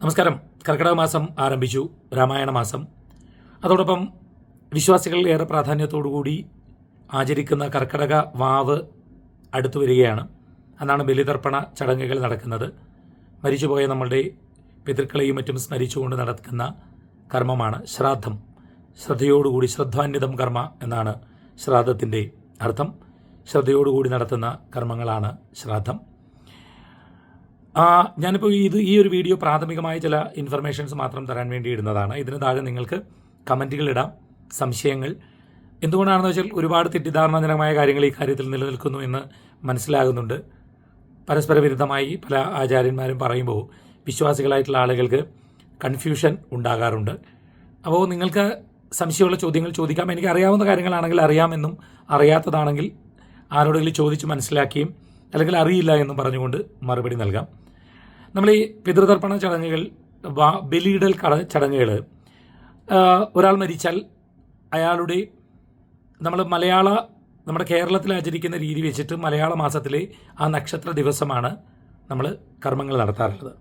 നമസ്കാരം. കർക്കിടക മാസം ആരംഭിച്ചു. രാമായണ മാസം. അതോടൊപ്പം വിശ്വാസികൾ ഏറെ പ്രാധാന്യത്തോടുകൂടി ആചരിക്കുന്ന കർക്കിടക വാവ് അടുത്തു വരികയാണ്. അന്നാണ് ബലിതർപ്പണ ചടങ്ങുകൾ നടക്കുന്നത്. മരിച്ചുപോയ നമ്മളുടെ പിതൃക്കളെയും മറ്റും സ്മരിച്ചുകൊണ്ട് നടക്കുന്ന കർമ്മമാണ് ശ്രാദ്ധം. ശ്രദ്ധയോടുകൂടി ശ്രദ്ധാന്യതം കർമ്മ എന്നാണ് ശ്രാദ്ധത്തിന്റെ അർത്ഥം. ശ്രദ്ധയോടുകൂടി നടത്തുന്ന കർമ്മങ്ങളാണ് ശ്രാദ്ധം. ഞാനിപ്പോൾ ഇത് ഈ ഒരു വീഡിയോ പ്രാഥമികമായ ചില ഇൻഫർമേഷൻസ് മാത്രം തരാൻ വേണ്ടി ഇടുന്നതാണ്. ഇതിന് താഴെ നിങ്ങൾക്ക് കമന്റുകൾ ഇടാം സംശയങ്ങൾ. എന്തുകൊണ്ടാണെന്ന് വെച്ചാൽ ഒരുപാട് തെറ്റിദ്ധാരണജനകമായ കാര്യങ്ങൾ ഈ കാര്യത്തിൽ നിലനിൽക്കുന്നു എന്ന് മനസ്സിലാകുന്നുണ്ട്. പരസ്പര വിരുദ്ധമായി പല ആചാര്യന്മാരും പറയുമ്പോൾ വിശ്വാസികളായിട്ടുള്ള ആളുകൾക്ക് കൺഫ്യൂഷൻ ഉണ്ടാകാറുണ്ട്. അപ്പോൾ നിങ്ങൾക്ക് സംശയമുള്ള ചോദ്യങ്ങൾ ചോദിക്കാം. എനിക്ക് അറിയാവുന്ന കാര്യങ്ങളാണെങ്കിൽ അറിയാമെന്നും അറിയാത്തതാണെങ്കിൽ ആരോടെങ്കിലും ചോദിച്ച് മനസ്സിലാക്കിയും അല്ലെങ്കിൽ അറിയില്ല എന്നും പറഞ്ഞുകൊണ്ട് മറുപടി നൽകാം. നമ്മൾ ഈ പിതൃതർപ്പണ ചടങ്ങുകൾ ബലിയിടൽ ചടങ്ങുകൾ ഒരാൾ മരിച്ചാൽ അയാളുടെ നമ്മൾ മലയാള നമ്മുടെ കേരളത്തിൽ ആചരിക്കുന്ന രീതി വെച്ചിട്ട് മലയാള മാസത്തിലെ ആ നക്ഷത്ര ദിവസമാണ് നമ്മൾ കർമ്മങ്ങൾ നടത്താറുള്ളത്.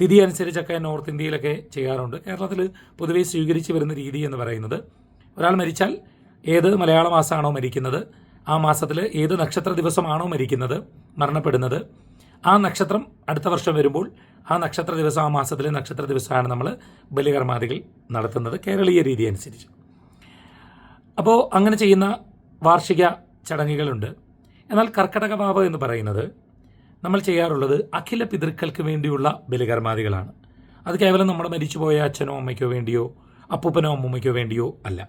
തിഥി അനുസരിച്ചൊക്കെ നോർത്ത് ഇന്ത്യയിലൊക്കെ ചെയ്യാറുണ്ട്. കേരളത്തിൽ പൊതുവെ സ്വീകരിച്ച് വരുന്ന രീതി എന്ന് പറയുന്നത് ഒരാൾ മരിച്ചാൽ ഏത് മലയാള മാസമാണോ മരിക്കുന്നത് ആ മാസത്തിൽ ഏത് നക്ഷത്ര ദിവസമാണോ മരിക്കുന്നത് മരണപ്പെടുന്നത് ആ നക്ഷത്രം അടുത്ത വർഷം വരുമ്പോൾ ആ നക്ഷത്ര ദിവസം ആ മാസത്തിലെ നക്ഷത്ര ദിവസമാണ് നമ്മൾ ബലികർമാദികൾ നടത്തുന്നത് കേരളീയ രീതി അനുസരിച്ച്. അപ്പോൾ അങ്ങനെ ചെയ്യുന്ന വാർഷിക ചടങ്ങുകളുണ്ട്. എന്നാൽ കർക്കടക വാവ് എന്ന് പറയുന്നത് നമ്മൾ ചെയ്യാറുള്ളത് അഖില പിതൃക്കൾക്ക് വേണ്ടിയുള്ള ബലികർമാദികളാണ്. അത് കേവലം നമ്മുടെ മരിച്ചുപോയ അച്ഛനോ അമ്മയ്ക്കോ വേണ്ടിയോ അപ്പൂപ്പനോ അമ്മൂമ്മയ്ക്കോ വേണ്ടിയോ അല്ല.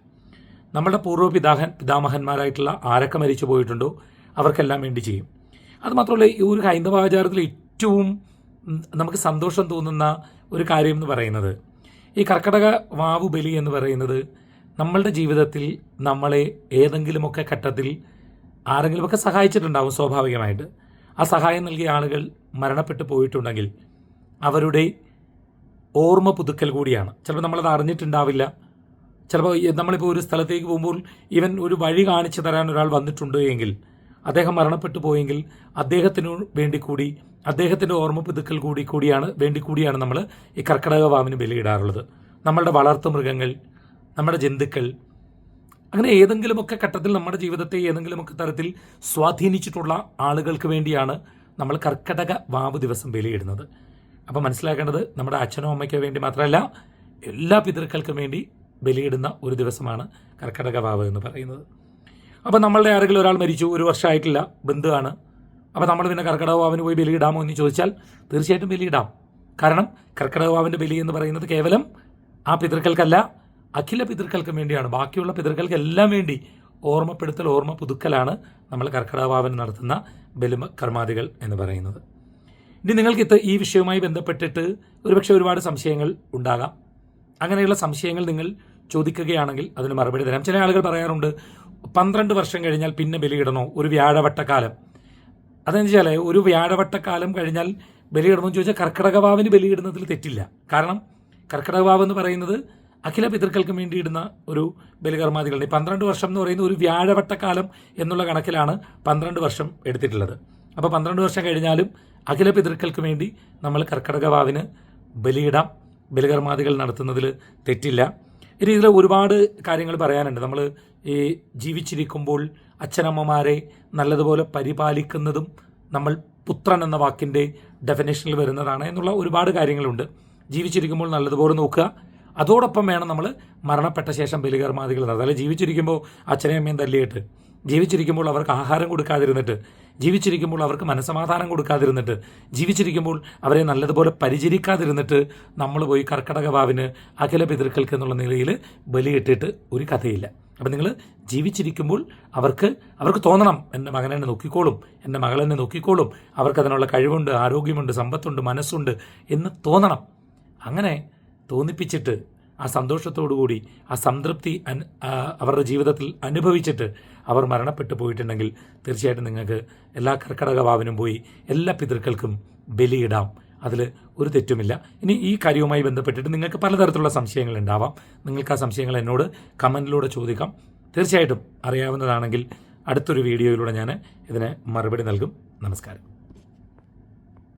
നമ്മുടെ പൂർവ പിതാഹൻ പിതാമഹന്മാരായിട്ടുള്ള ആരൊക്കെ മരിച്ചു പോയിട്ടുണ്ടോ അവർക്കെല്ലാം വേണ്ടി ചെയ്യും. അതുമാത്രമല്ല ഈ ഒരു ഹൈന്ദവ ആചാരത്തിൽ ഏറ്റവും നമുക്ക് സന്തോഷം തോന്നുന്ന ഒരു കാര്യം എന്ന് പറയുന്നത് ഈ കർക്കടക വാവു ബലി എന്ന് പറയുന്നത് നമ്മളുടെ ജീവിതത്തിൽ നമ്മളെ ഏതെങ്കിലുമൊക്കെ ഘട്ടത്തിൽ ആരെങ്കിലുമൊക്കെ സഹായിച്ചിട്ടുണ്ടാവും സ്വാഭാവികമായിട്ട്. ആ സഹായം നൽകിയ ആളുകൾ മരണപ്പെട്ടു പോയിട്ടുണ്ടെങ്കിൽ അവരുടെ ഓർമ്മ പുതുക്കൽ കൂടിയാണ്. ചിലപ്പോൾ നമ്മളത് അറിഞ്ഞിട്ടുണ്ടാവില്ല. ചിലപ്പോൾ നമ്മളിപ്പോൾ ഒരു സ്ഥലത്തേക്ക് പോകുമ്പോൾ ഇവൻ ഒരു വഴി കാണിച്ചു തരാൻ ഒരാൾ വന്നിട്ടുണ്ട് എങ്കിൽ അദ്ദേഹം മരണപ്പെട്ടു പോയെങ്കിൽ അദ്ദേഹത്തിനു വേണ്ടി കൂടി അദ്ദേഹത്തിന്റെ ഓർമ്മ പുതുക്കൽ കൂടി കൂടിയാണ് വേണ്ടി കൂടിയാണ് നമ്മൾ ഈ കർക്കിടക വാമിന് ബലിയിടാറുള്ളത്. നമ്മളുടെ വളർത്തു മൃഗങ്ങൾ നമ്മുടെ ജന്തുക്കൾ അങ്ങനെ ഏതെങ്കിലുമൊക്കെ ഘട്ടത്തിൽ നമ്മുടെ ജീവിതത്തെ ഏതെങ്കിലുമൊക്കെ തരത്തിൽ സ്വാധീനിച്ചിട്ടുള്ള ആളുകൾക്ക് വേണ്ടിയാണ് നമ്മൾ കർക്കടക വാവ് ദിവസം ബലിയിടുന്നത്. അപ്പോൾ മനസ്സിലാക്കേണ്ടത് നമ്മുടെ അച്ഛനോ അമ്മയ്ക്കോ വേണ്ടി മാത്രമല്ല എല്ലാ പിതൃക്കൾക്കും വേണ്ടി ബലിയിടുന്ന ഒരു ദിവസമാണ് കർക്കടക വാവ് എന്ന് പറയുന്നത്. അപ്പോൾ നമ്മളുടെ ആരെങ്കിലും ഒരാൾ മരിച്ചു ഒരു വർഷമായിട്ടില്ല ബന്ധുവാണ്. അപ്പോൾ നമ്മൾ പിന്നെ കർക്കിടകവാവിന് പോയി ബലിയിടാമോ എന്ന് ചോദിച്ചാൽ തീർച്ചയായിട്ടും ബലിയിടാം. കാരണം കർക്കിടകവാവിന്റെ ബലി എന്ന് പറയുന്നത് കേവലം ആ പിതൃക്കൾക്കല്ല അഖില പിതൃക്കൾക്കും വേണ്ടിയാണ്. ബാക്കിയുള്ള പിതൃക്കൾക്കെല്ലാം വേണ്ടി ഓർമ്മപ്പെടുത്തൽ ഓർമ്മ പുതുക്കലാണ് നമ്മൾ കർക്കിടകവാവിന് നടത്തുന്ന ബലിമ കർമാദികൾ എന്ന് പറയുന്നത്. ഇനി നിങ്ങൾക്ക് ഇത് ഈ വിഷയവുമായി ബന്ധപ്പെട്ടിട്ട് ഒരുപക്ഷെ ഒരുപാട് സംശയങ്ങൾ ഉണ്ടാകാം. അങ്ങനെയുള്ള സംശയങ്ങൾ നിങ്ങൾ ചോദിക്കുകയാണെങ്കിൽ അതിന് മറുപടി തരാം. ചില ആളുകൾ പറയാറുണ്ട് പന്ത്രണ്ട് വർഷം കഴിഞ്ഞാൽ പിന്നെ ബലിയിടണോ? ഒരു വ്യാഴവട്ടക്കാലം. അതെന്ന് വെച്ചാൽ ഒരു വ്യാഴവട്ടക്കാലം കഴിഞ്ഞാൽ ബലിയിടണമെന്ന് ചോദിച്ചാൽ കർക്കിടകവാവിന് ബലിയിടുന്നതിൽ തെറ്റില്ല. കാരണം കർക്കിടകവാവ് എന്ന് പറയുന്നത് അഖില പിതൃക്കൾക്കും വേണ്ടി ഇടുന്ന ഒരു ബലികർമാദികളുടെ പന്ത്രണ്ട് വർഷം എന്ന് പറയുന്നത് ഒരു വ്യാഴവട്ടക്കാലം എന്നുള്ള കണക്കിലാണ് പന്ത്രണ്ട് വർഷം എടുത്തിട്ടുള്ളത്. അപ്പോൾ പന്ത്രണ്ട് വർഷം കഴിഞ്ഞാലും അഖില പിതൃക്കൾക്ക് വേണ്ടി നമ്മൾ കർക്കിടകവാവിന് ബലിയിടാം. ബലികർമാദികൾ നടത്തുന്നതിൽ തെറ്റില്ല. ഇനി ഇതിൽ ഒരുപാട് കാര്യങ്ങൾ പറയാനുണ്ട്. നമ്മൾ ഈ ജീവിച്ചിരിക്കുമ്പോൾ അച്ഛനമ്മമാരെ നല്ലതുപോലെ പരിപാലിക്കുന്നതും നമ്മൾ പുത്രൻ എന്ന വാക്കിന്റെ ഡെഫിനേഷനിൽ വരുന്നതാണ് എന്നുള്ള ഒരുപാട് കാര്യങ്ങളുണ്ട്. ജീവിച്ചിരിക്കുമ്പോൾ നല്ലതുപോലെ നോക്കുക. അതോടൊപ്പം വേണം നമ്മൾ മരണപ്പെട്ട ശേഷം ബലികർമാദികൾ അതായത് ജീവിച്ചിരിക്കുമ്പോൾ അച്ഛനെയും അമ്മയും തല്ലിയിട്ട് ജീവിച്ചിരിക്കുമ്പോൾ അവർക്ക് ആഹാരം കൊടുക്കാതിരുന്നിട്ട് ജീവിച്ചിരിക്കുമ്പോൾ അവർക്ക് മനസമാധാനം കൊടുക്കാതിരുന്നിട്ട് ജീവിച്ചിരിക്കുമ്പോൾ അവരെ നല്ലതുപോലെ പരിചരിക്കാതിരുന്നിട്ട് നമ്മൾ പോയി കർക്കടക വാവിന് അഖില പിതൃക്കൾക്ക് എന്നുള്ള നിലയിൽ ബലിയിട്ടിട്ട് ഒരു കഥയില്ല. അപ്പം നിങ്ങൾ ജീവിച്ചിരിക്കുമ്പോൾ അവർക്ക് അവർക്ക് തോന്നണം എന്റെ മകനെന്നെ നോക്കിക്കോളും എന്റെ മകൾ എന്നെ നോക്കിക്കോളും അവർക്കതിനുള്ള കഴിവുണ്ട് ആരോഗ്യമുണ്ട് സമ്പത്തുണ്ട് മനസ്സുണ്ട് എന്ന് തോന്നണം. അങ്ങനെ തോന്നിപ്പിച്ചിട്ട് ആ സന്തോഷത്തോടുകൂടി ആ സംതൃപ്തി അവരുടെ ജീവിതത്തിൽ അനുഭവിച്ചിട്ട് അവർ മരണപ്പെട്ടു പോയിട്ടുണ്ടെങ്കിൽ തീർച്ചയായിട്ടും നിങ്ങൾക്ക് എല്ലാ കർക്കടക വാവനും പോയി എല്ലാ പിതൃക്കൾക്കും ബലിയിടാം. അതിൽ ഒരു തെറ്റുമില്ല. ഇനി ഈ കാര്യവുമായി ബന്ധപ്പെട്ടിട്ട് നിങ്ങൾക്ക് പലതരത്തിലുള്ള സംശയങ്ങൾ ഉണ്ടാവാം. നിങ്ങൾക്ക് ആ സംശയങ്ങൾ എന്നോട് കമന്റിലൂടെ ചോദിക്കാം. തീർച്ചയായിട്ടും അറിയാവുന്നതാണെങ്കിൽ അടുത്തൊരു വീഡിയോയിലൂടെ ഞാൻ ഇതിന് മറുപടി നൽകും. നമസ്കാരം.